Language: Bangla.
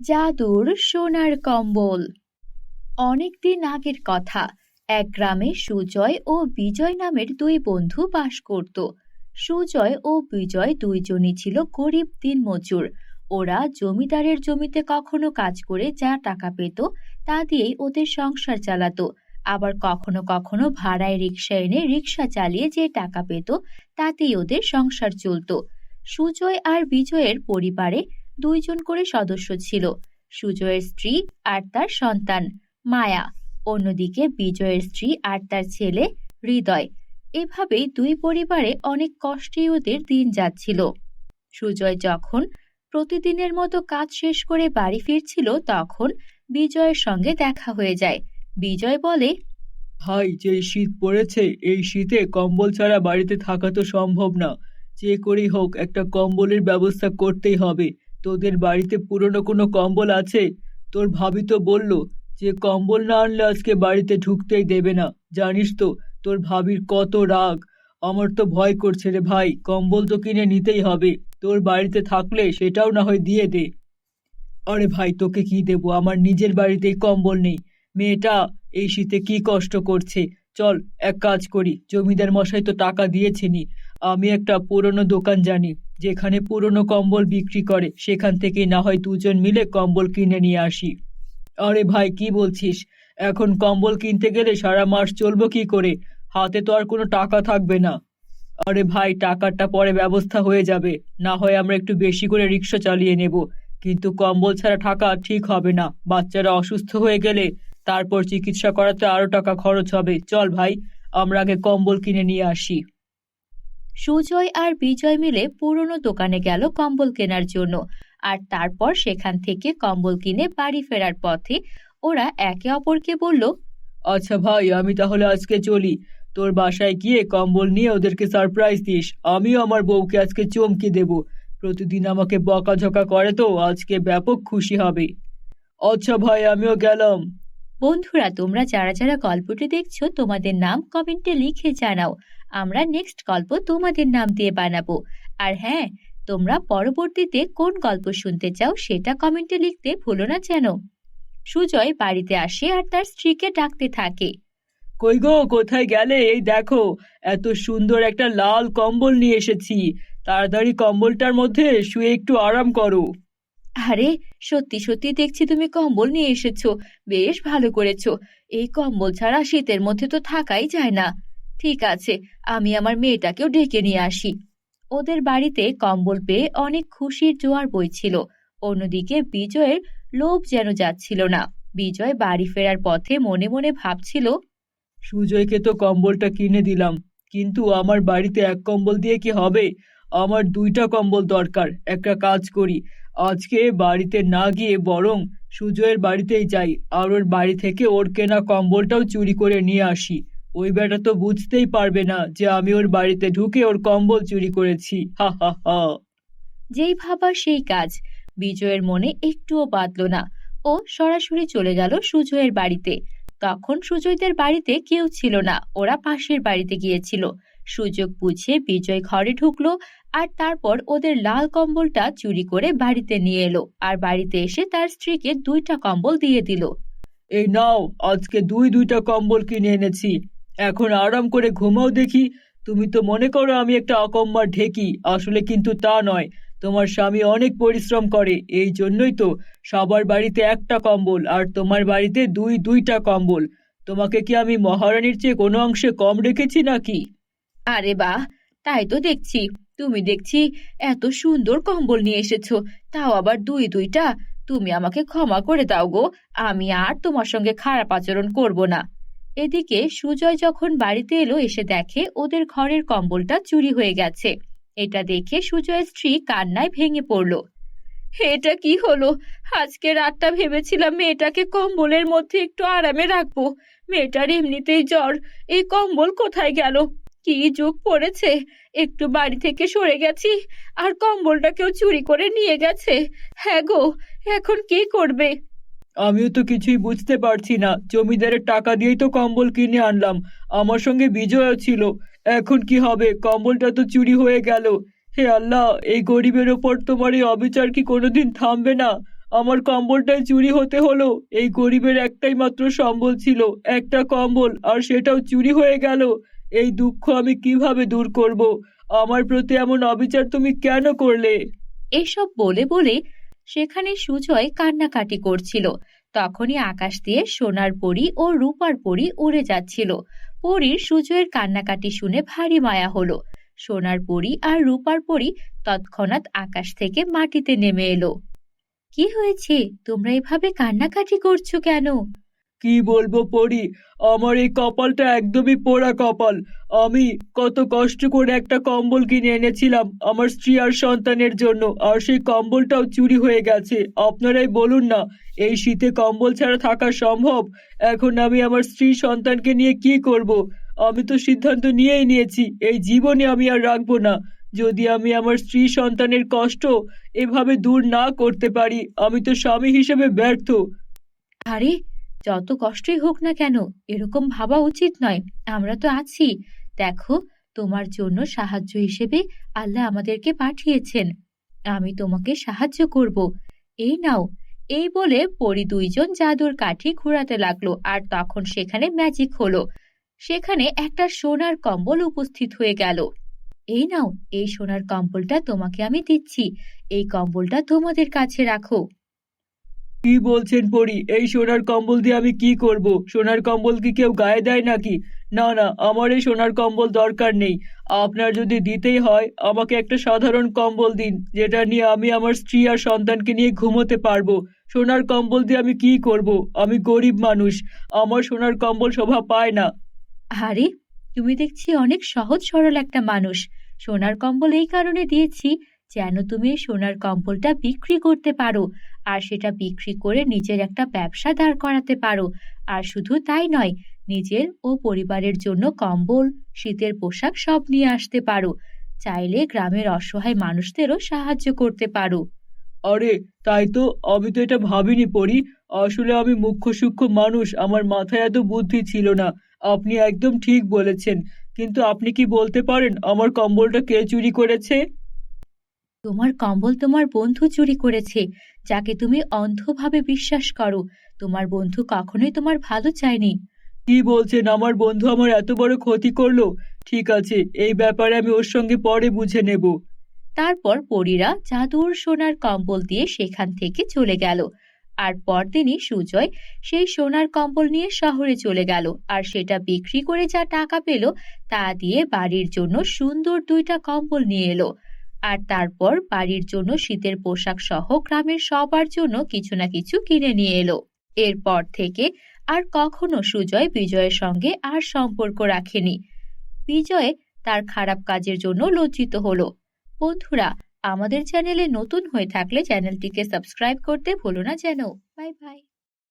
জাদুর সোনার কম্বল। অনেকদিন আগের কথা, এক গ্রামে সুজয় ও বিজয় নামের দুই বন্ধু বাস করত। সুজয় ও বিজয় দুইজনই ছিল গরিব দিন মজুর ওরা জমিদারের জমিতে কখনো কাজ করে যা টাকা পেত, তা দিয়েই ওদের সংসার চালাতো। আবার কখনো কখনো ভাড়ায় রিক্সা এনে রিক্সা চালিয়ে যে টাকা পেত, তাতেই ওদের সংসার চলতো। সুজয় আর বিজয়ের পরিবারে দুইজন করে সদস্য ছিল, সুজয়ের স্ত্রী আর তার সন্তান, মায়া। অন্যদিকে বিজয়ের স্ত্রী আর তার ছেলে, হৃদয়। এভাবেই দুই পরিবারে অনেক কষ্টেই ওদের দিন যাচ্ছিল। সুজয় যখন প্রতিদিনের মতো কাজ শেষ করে বাড়ি ফিরছিল, তখন বিজয়ের সঙ্গে দেখা হয়ে যায়। বিজয় বলে, ভাই, যে শীত পড়েছে, এই শীতে কম্বল ছাড়া বাড়িতে থাকা তো সম্ভব না। যে করেই হোক, একটা কম্বলের ব্যবস্থা করতেই হবে। তোদের বাড়িতে পুরনো কোনো কম্বল আছে? তোর ভাবি তো বলল, যে কম্বল না আনলে আজকে বাড়িতে ঢুকতেই দেবে না। জানিস তো, তোর ভাবির কত রাগ। আমার তো ভয় করছে রে ভাই, কম্বল তো কিনে নিতেই হবে। তোর বাড়িতে থাকলে সেটাও না হয় দিয়ে দে। আরে ভাই, তোকে কি দেবো? আমার নিজের বাড়িতেই কম্বল নেই। মেয়েটা এই শীতে কি কষ্ট করছে? চল, এক কাজ করি। জমিদার মশাই তো টাকা দিয়েছেনি আমি একটা পুরনো দোকান জানি। যেখানে পুরনো কম্বল বিক্রি করে, সেখান থেকে না হয় দুজন মিলে কম্বল কিনে নিয়ে আসি। আরে ভাই, কি বলছিস? এখন কম্বল কিনতে গেলে সারা মাস চলবো কি করে? হাতে তো আর কোনো টাকা থাকবে না। আরে ভাই, টাকাটা পরে ব্যবস্থা হয়ে যাবে। না হয় আমরা একটু বেশি করে রিক্সা চালিয়ে নেব। কিন্তু কম্বল ছাড়া থাকা ঠিক হবে না। বাচ্চারা অসুস্থ হয়ে গেলে তারপর চিকিৎসা করাতে আরও টাকা খরচ হবে। চল ভাই, আমরা আগে কম্বল কিনে নিয়ে আসি। সুজয় আর বিজয় মিলে পুরনো দোকানে গেল কম্বল কেনার জন্য। আর তারপর সেখান থেকে কম্বল কিনে বাড়ি ফেরার পথে ওরা একে অপরকে বলল আচ্ছা ভাই আমি তাহলে আজকে চলি। তোর বাসায় গিয়ে কম্বল নিয়ে ওদেরকে সারপ্রাইজ দিস। আমিও আমার বউকে আজকে চমকে দেব। প্রতিদিন আমাকে বকাঝকা করে তো আজকে ব্যাপক খুশি হবে। আচ্ছা ভাই আমিও গেলাম। বন্ধুরা তোমরা যারা যারা গল্পটি দেখছ তোমাদের নাম কমেন্টে লিখে জানাও। আমরা নেক্সট গল্প তোমাদের নাম দিয়ে বানাবো। আর হ্যাঁ তোমরা পরবর্তীতে কোন গল্প শুনতে চাও সেটা কমেন্টে লিখতে ভুলো না যেন। সুজয় বাড়িতে আসে আর তার স্ত্রীকে ডাকতে থাকে। কই গো কোথায় গেলে? এই দেখো এত সুন্দর একটা লাল কম্বল নিয়ে এসেছি। তাড়াতাড়ি কম্বলটার মধ্যে শুয়ে একটু আরাম করো। আরে সত্যি সত্যি দেখছি তুমি কম্বল নিয়ে এসেছ। বেশ ভালো করেছ। এই কম্বল ছাড়া শীতের মধ্যে তো থাকাই যায় না। ঠিক আছে, আমি আমার মেয়েটাকেও ডেকে নিয়ে আসি। ওদের বাড়িতে কম্বল পেয়ে অনেক খুশির জোয়ার বইছিল। অন্যদিকে বিজয়ের লোভ যেন যাচ্ছিল না। বিজয় বাড়ি ফেরার পথে মনে মনে ভাবছিল, সুজয়কে তো কম্বলটা কিনে দিলাম, কিন্তু আমার বাড়িতে এক কম্বল দিয়ে কি হবে? আমার দুইটা কম্বল দরকার, একটা কাজ করি। আজকে বাড়িতে না গিয়ে বরং সুজয়ের বাড়িতেই যাই, আর ওর বাড়ি থেকে ওর কেনা কম্বলটাও চুরি করে নিয়ে আসি। ওই বেটা তো বুঝতেই পারবে না যে আমি ওর বাড়িতে ঢুকে ওর কম্বল চুরি করেছি। হা হা হা। যেই ভাবা সেই কাজ। বিজয়ের মনে একটুও বাঁধল না। ও সরাসরি চলে গেল সুজয়ের বাড়িতে। তখন সুজয়দের বাড়িতে কেউ ছিল না। ওরা পাশের বাড়িতে গিয়েছিল। সুযোগ বুঝে বিজয় ঘরে ঢুকলো আর তারপর ওদের লাল কম্বলটা চুরি করে বাড়িতে নিয়ে এলো আর বাড়িতে এসে তার স্ত্রীকে দুইটা কম্বল দিয়ে দিল। এই নাও আজকে দুই দুইটা কম্বল কিনে এনেছি। এখন আরাম করে ঘুমাও দেখি। তুমি তো মনে করো আমি একটা অকম্মার ঢেকি। আসলে কিন্তু তা নয়। তোমার স্বামী অনেক পরিশ্রম করে। এই জন্যই তো সবার বাড়িতে একটা কম্বল আর তোমার বাড়িতে দুই দুইটা কম্বল। তোমাকে কি আমি মহারানীর চেয়ে কোনো অংশে কম রেখেছি নাকি? আরে বাহ তাই তো দেখছি। তুমি দেখছি এত সুন্দর কম্বল নিয়ে এসেছ। তাও আবার দুই দুইটা। তুমি আমাকে ক্ষমা করে দাও গো। আমি আর তোমার সঙ্গে খারাপ আচরণ করব না। এদিকে সুজয় যখন বাড়িতে এলো, এসে দেখে ওদের ঘরের কম্বলটা চুরি হয়ে গেছে। এটা দেখে সুজয়ের স্ত্রী কান্নায় ভেঙে পড়ল। এটা কি হলো? আজকে রাতটা ভেবেছিলাম মেয়েটাকে কম্বলের মধ্যে একটু আরামে রাখব। মেয়েটার এমনিতেই জ্বর। এই কম্বল কোথায় গেল? কি যুগ পড়েছে? একটু বাড়ি থেকে সরে গেছি, আর কম্বলটা কেউ চুরি করে নিয়ে গেছে। হ্যাঁ গো, এখন কি করবে? আমিও তো কিছুই বুঝতে পারছি না। জমিদারের টাকা দিয়েই তো কম্বল কিনে আনলাম। আমার সঙ্গে বিজয়ও ছিল। এখন কি হবে? কম্বলটা তো চুরি হয়ে গেল। হে আল্লাহ, এই গরিবের ওপর তোমার এই অবিচার কি কোনোদিন থামবে না? আমার কম্বলটাই চুরি হতে হলো। এই গরিবের একটাই মাত্র সম্বল ছিল, একটা কম্বল, আর সেটাও চুরি হয়ে গেল। এই দুঃখ আমি কীভাবে দূর করব? আমার প্রতি এমন অবিচার তুমি কেন করলে? এসব বলে বলে সেখানে সুজয় কান্নাকাটি করছিল। তখনই আকাশ দিয়ে সোনার পরি ও রূপার পরি উড়ে যাচ্ছিল। পরীর সূর্যের কান্নাকাটি শুনে ভারী মায়া হলো। সোনার পরি আর রূপার পরি তৎক্ষণাৎ আকাশ থেকে মাটিতে নেমে এলো। কি হয়েছে? তোমরা এভাবে কান্নাকাটি করছ কেন? কি বলব পড়ি? আমার এই কপালটা একদমই পোড়া কপাল। আমি কত কষ্ট করে একটা কম্বল কিনে এনেছিলাম আমার স্ত্রী আর সন্তানের জন্য, আর সেই কম্বলটাও চুরি হয়ে গেছে। আপনারাই বলুন না, এই শীতে কম্বল ছাড়া থাকা সম্ভব? এখন আমি আমার স্ত্রী সন্তানকে নিয়ে কি করব? আমি তো সিদ্ধান্ত নিয়েই নিয়েছি, এই জীবনে আমি আর রাখব না। যদি আমি আমার স্ত্রী সন্তানের কষ্ট এভাবে দূর না করতে পারি, আমি তো স্বামী হিসেবে ব্যর্থ। আরে যত কষ্টই হোক না কেন, এরকম ভাবা উচিত নয়। আমরা তো আছি। দেখো, তোমার জন্য সাহায্য হিসেবে আল্লাহ আমাদেরকে পাঠিয়েছেন। আমি তোমাকে সাহায্য করব। এই নাও। এই বলে পরি দুইজন জাদুর কাঠি ঘোরাতে লাগল আর তখন সেখানে ম্যাজিক হলো। সেখানে একটা সোনার কম্বল উপস্থিত হয়ে গেল। এই নাও, এই সোনার কম্বলটা তোমাকে আমি দিচ্ছি। এই কম্বলটা তোমাদের কাছে রাখো। কি বলছেন পরি? এই সোনার কম্বল দিয়ে আমি কি করব? সোনার কম্বল কি কেউ গায়ে দেয় নাকি? না না, আমার এই সোনার কম্বল দরকার নেই। আপনার যদি দিতেই হয়, আমাকে একটা সাধারণ কম্বল দিন, যেটা নিয়ে আমি আমার স্ত্রী আর সন্তানকে নিয়ে ঘুমোতে পারব। সোনার কম্বল দিয়ে আমি কি করব? আমি গরিব মানুষ, আমার সোনার কম্বল শোভা পায় না। আরে, তুমি দেখছি অনেক সহজ সরল একটা মানুষ। সোনার কম্বল এই কারণে দিয়েছি যেন তুমি সোনার কম্বলটা বিক্রি করতে পারো, আর সেটা বিক্রি করে নিজের একটা ব্যবসা দাঁড় করাতে পারো। আর শুধু তাই নয়, নিজের ও পরিবারের জন্য কম্বল, শীতের পোশাক সব নিয়ে আসতে পারো। চাইলে গ্রামের অসহায় মানুষদেরও সাহায্য করতে পারো। আরে, তাই তো? আমি তো এটা ভাবিনি পড়ি আসলে আমি মুখ্য সূক্ষ্ম মানুষ, আমার মাথায় এত বুদ্ধি ছিল না। আপনি একদম ঠিক বলেছেন। কিন্তু আপনি কি বলতে পারেন, আমার কম্বলটা কে চুরি করেছে? তোমার কম্বল তোমার বন্ধু চুরি করেছে যাকে তুমি অন্ধভাবে বিশ্বাস করো। তোমার বন্ধু কখনোই তোমার ভালো চায়নি। কি বলছেন? আমার বন্ধু আমার এত বড় ক্ষতি করল। ঠিক আছে এই ব্যাপারে আমি ওর সঙ্গে পরে বুঝে নেব। তারপর পরীরা জাদুর সোনার কম্বল দিয়ে সেখান থেকে চলে গেল। আর পরদিনই সুজয় সেই সোনার কম্বল নিয়ে শহরে চলে গেল। আর সেটা বিক্রি করে যা টাকা পেল তা দিয়ে বাড়ির জন্য সুন্দর দুইটা কম্বল নিয়ে এলো। আর তারপর বাড়ির জন্য শীতের পোশাক সহ গ্রামের সবার জন্য কিছু না কিছু কিনে নিয়ে এলো। এরপর থেকে আর কখনো সুজয় বিজয়ের সঙ্গে আর সম্পর্ক রাখেনি। বিজয় তার খারাপ কাজের জন্য লজ্জিত হলো। বন্ধুরা, আমাদের চ্যানেলে নতুন হয়ে থাকলে চ্যানেলটিকে সাবস্ক্রাইব করতে ভুলো না যেন। Bye bye.